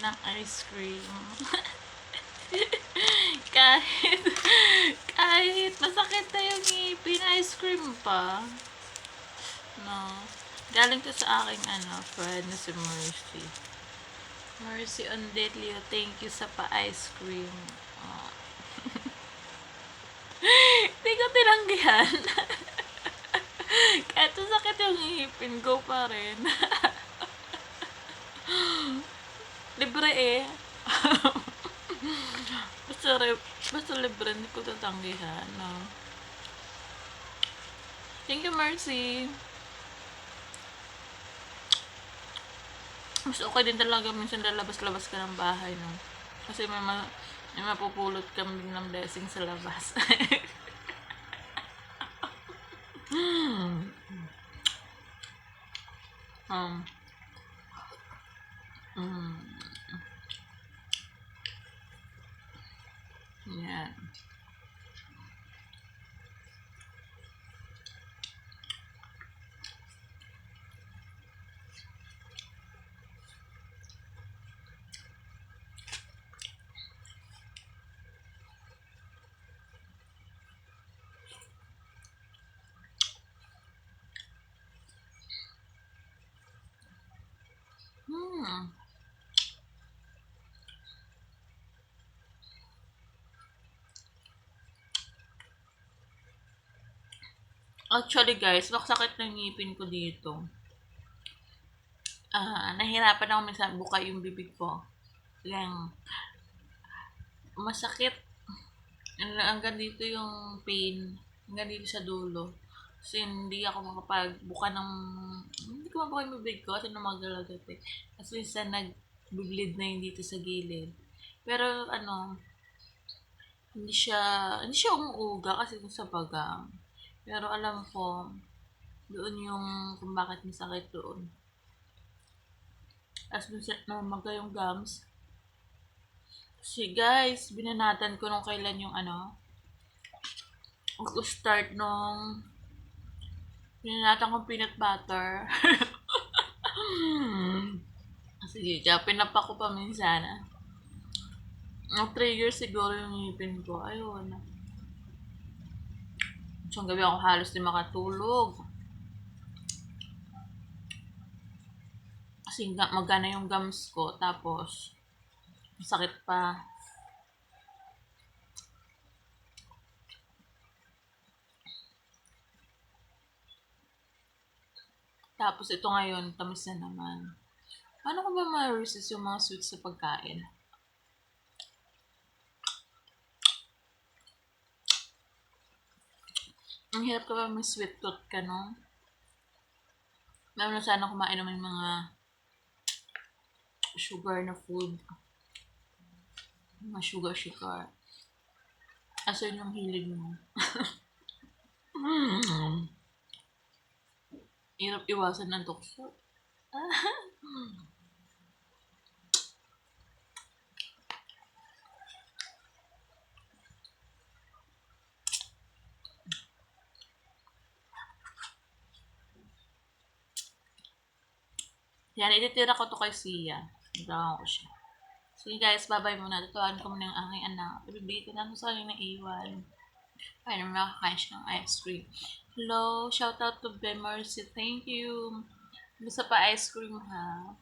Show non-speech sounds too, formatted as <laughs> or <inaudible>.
ng ice cream. <laughs> kahit, kahit masakit na yung ngipin, ice cream pa. No. Galing to sa aking ano, friend na si Mercy. Mercy Ondetlio, thank you sa pa-ice cream. Oh. <laughs> Hindi ko tinanggihan. <laughs> Kahit masakit yung ngipin, go pa rin. Libre eh. <laughs> basta, re- basta libre, hindi ko tatanggihan. No? Thank you, Mercy. Mas okay din talaga minsan lalabas-labas ka ng bahay, no? Kasi may, ma may mapupulot kami ng blessing sa labas. um, <laughs> yan. Actually guys, sakit ng ngipin ko dito. Ah, nahirapan ako minsan buka yung bibig ko. Yung masakit. Hanggang dito yung pain. Hanggang dito sa dulo. Kasi hindi ako makapagbuka ng... Hindi ko mabuka yung bibig ko kasi namagalagat eh. Kasi minsan nag-bleed na yung dito sa gilid. Pero ano, hindi siya, hindi siya umuuga kasi sa bagang. Pero alam ko, doon yung kung bakit masakit doon. As minsan namaga yung gums. Kasi guys, binanatan ko nung kailan yung ano, start nung binanatan ko peanut butter. <laughs> Sige, kaya pinapa ko pa minsan. ah. Mga 3 years siguro yung ngipin ko. Ayun. Isang gabi ako halos di makatulog. Kasi ga- magana yung gums ko. Tapos, masakit pa. Tapos ito ngayon, tamis na naman. Paano ko ba ma-resist yung mga sweets sa pagkain? Ang hirap ka ba may sweet tooth ka, no? Meron na sana kumain naman yung mga sugar na food. Mga sugar, sugar. Asan yung hilig mo? <laughs> Hirap iwasan ng tukso. <laughs> Yan, ititira ko to kay Sia. Nagawa ko siya. Sige guys, bye-bye muna. Tutuan ko muna yung aking anak. Ibibigay ko na kung saan yung naiwan. Naman makakain siya ng ice cream. Hello, shout out to Ben Mercy. Thank you. Gusto pa ice cream ha.